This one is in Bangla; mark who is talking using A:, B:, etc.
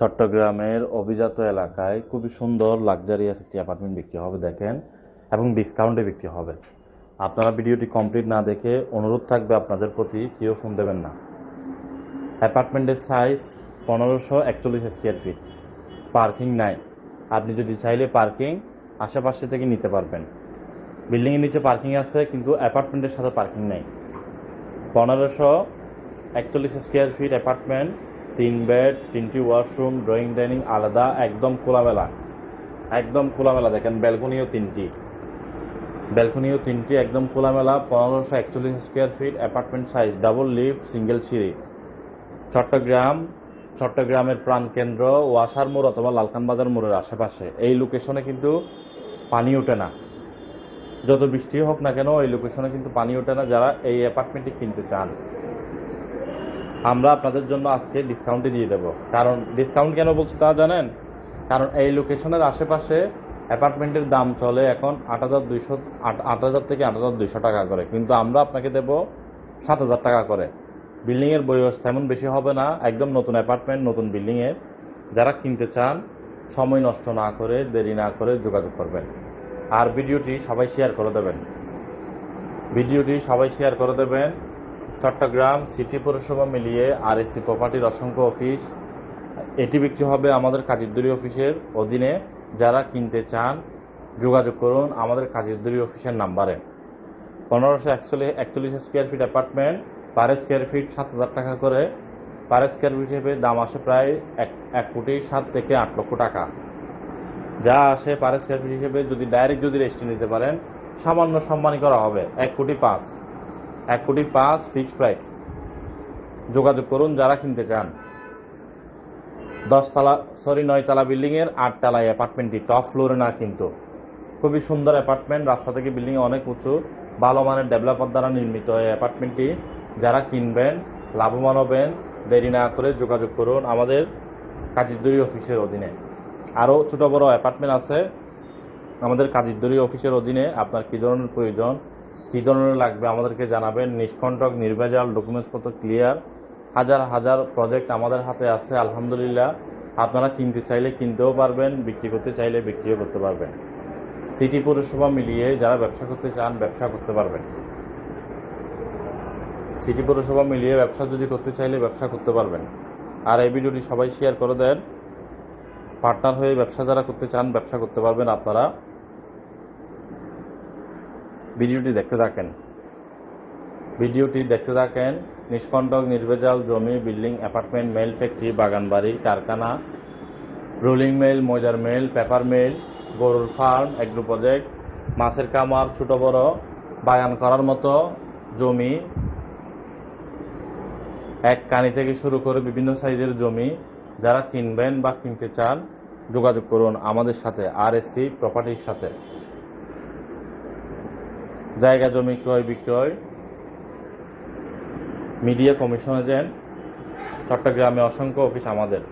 A: চট্টগ্রামের অভিজাত এলাকায় খুবই সুন্দর লাক্সারিয়াস একটি অ্যাপার্টমেন্ট বিক্রি হবে, দেখেন, এবং ডিসকাউন্টে বিক্রি হবে। আপনারা ভিডিওটি কমপ্লিট না দেখে অনুরোধ থাকবে আপনাদের প্রতি, কেউ ফোন দেবেন না। অ্যাপার্টমেন্টের সাইজ পনেরোশো একচল্লিশ স্কোয়ার ফিট পার্কিং নাই। আপনি যদি চাইলে পার্কিং আশেপাশে থেকে নিতে পারবেন। বিল্ডিংয়ের নিচে পার্কিং আছে, কিন্তু অ্যাপার্টমেন্টের সাথে পার্কিং নেই। পনেরোশো একচল্লিশ স্কোয়ার ফিট অ্যাপার্টমেন্ট তিন বেড, তিনটি ওয়াশরুম, ড্রয়িং, ডাইনিং, আলাদা, একদম খোলামেলা। একদম খোলামেলা, দেখেন, ব্যালকনিও তিনটি। ব্যালকনিও তিনটি, একদম খোলামেলা, পনেরোশো একচল্লিশ square feet apartment size double lift single সিঁড়ি। চট্টগ্রাম, চট্টগ্রামের প্রাণকেন্দ্র ওয়াসার মোড় অথবা লালকান বাজার মোড়ের আশেপাশে। এই লোকেশনে কিন্তু পানি ওঠে না। যত বৃষ্টি হোক না কেন, এই লোকেশনে কিন্তু পানি ওঠে না যারা এই অ্যাপার্টমেন্টটি কিনতে চান। আমরা আপনাদের জন্য আজকে ডিসকাউন্টে দিয়ে দেব। কারণ ডিসকাউন্ট কেন বলছি তা জানেন? কারণ এই লোকেশনের আশেপাশে অ্যাপার্টমেন্টের দাম চলে এখন আট হাজার দুইশো, আট হাজার থেকে আট হাজার দুইশো টাকা করে। কিন্তু আমরা আপনাকে দেব সাত হাজার টাকা করে। বিল্ডিংয়ের বয়স তেমন বেশি হবে না। একদম নতুন অ্যাপার্টমেন্ট নতুন বিল্ডিংয়ের। যারা কিনতে চান, সময় নষ্ট না করে, দেরি না করে যোগাযোগ করবেন। আর ভিডিওটি সবাই শেয়ার করে দেবেন। ভিডিওটি সবাই শেয়ার করে দেবেন। চট্টগ্রাম সিটি পৌরসভা মিলিয়ে আর এসি প্রপার্টির অসংখ্য অফিস এটি বিক্রি হবে আমাদের কাজিরদুরি অফিসের অধীনে। যারা কিনতে চান, যোগাযোগ করুন আমাদের কাজিরদুরি অফিসের নাম্বারে। পনেরোশো একচল্লিশ একচল্লিশ square feet apartment per square feet সাত হাজার টাকা করে। পার স্কোয়ার ফিট হিসেবে দাম আসে প্রায় এক এক কোটি সাত থেকে আট লক্ষ টাকা। যা আসে পার স্কোয়ার ফিট হিসেবে যদি ডাইরেক্ট যদি রেজিস্ট্রি নিতে পারেন, সামান্য সম্মানী করা হবে, এক কোটি পাঁচ। এক কোটি পাঁচ ফিক্সড প্রাইস যোগাযোগ করুন যারা কিনতে চান। দশতলা সরি নয়তলা বিল্ডিংয়ের আটতলা অ্যাপার্টমেন্টটি টপ ফ্লোরে না কিন্তু। খুবই সুন্দর অ্যাপার্টমেন্ট, রাস্তা থেকে বিল্ডিং অনেক উঁচু, ভালো মানের ডেভেলপার দ্বারা নির্মিত এই অ্যাপার্টমেন্টটি। যারা কিনবেন, লাভবান হবেন, দেরি না করে যোগাযোগ করুন আমাদের কাজিরদুরি অফিসের অধীনে। আরও ছোটো বড় অ্যাপার্টমেন্ট আছে, আমাদের কাজিরদুরি অফিসের অধীনে আপনার কী ধরনের প্রয়োজন কী ধরনের লাগবে আমাদেরকে জানাবেন। নিষ্কণ্টক, নির্ভেজাল ডকুমেন্টসপত্র ক্লিয়ার হাজার হাজার প্রজেক্ট আমাদের হাতে আছে, আলহামদুলিল্লাহ। আপনারা কিনতে চাইলে কিনতেও পারবেন, বিক্রি করতে চাইলে বিক্রিও করতে পারবেন। সিটি পৌরসভা মিলিয়ে যারা ব্যবসা করতে চান, ব্যবসা করতে পারবেন। সিটি পৌরসভা মিলিয়ে ব্যবসা যদি করতে চাইলে ব্যবসা করতে পারবেন। আর এই ভিডিওটি সবাই শেয়ার করে দেন। পার্টনার হয়ে ব্যবসা যারা করতে চান, ব্যবসা করতে পারবেন আপনারা। ভিডিওটি দেখতে থাকেন। ভিডিওটি দেখতে থাকেন নিষ্কণ্টক, নির্ভেজাল জমি, বিল্ডিং, অ্যাপার্টমেন্ট, মেল, ফ্যাক্টরি, বাগান বাড়ি, কারখানা, রোলিং মেল, ময়দার মেল, পেপার মেল, গরুর ফার্ম, এগ্রো প্রজেক্ট, মাছের কামার ছোট বড়, বাগান করার মতো জমি, এক কানি থেকে শুরু করে বিভিন্ন সাইজের জমি, যারা কিনবেন বা কিনতে চান, যোগাযোগ করুন আমাদের সাথে, আর এসি প্রপার্টির সাথে। জায়গা জমি ক্রয় বিক্রয় মিডিয়া কমিশন এজেন্ট চট্টগ্রামে অসংখ্য অফিস আমাদের।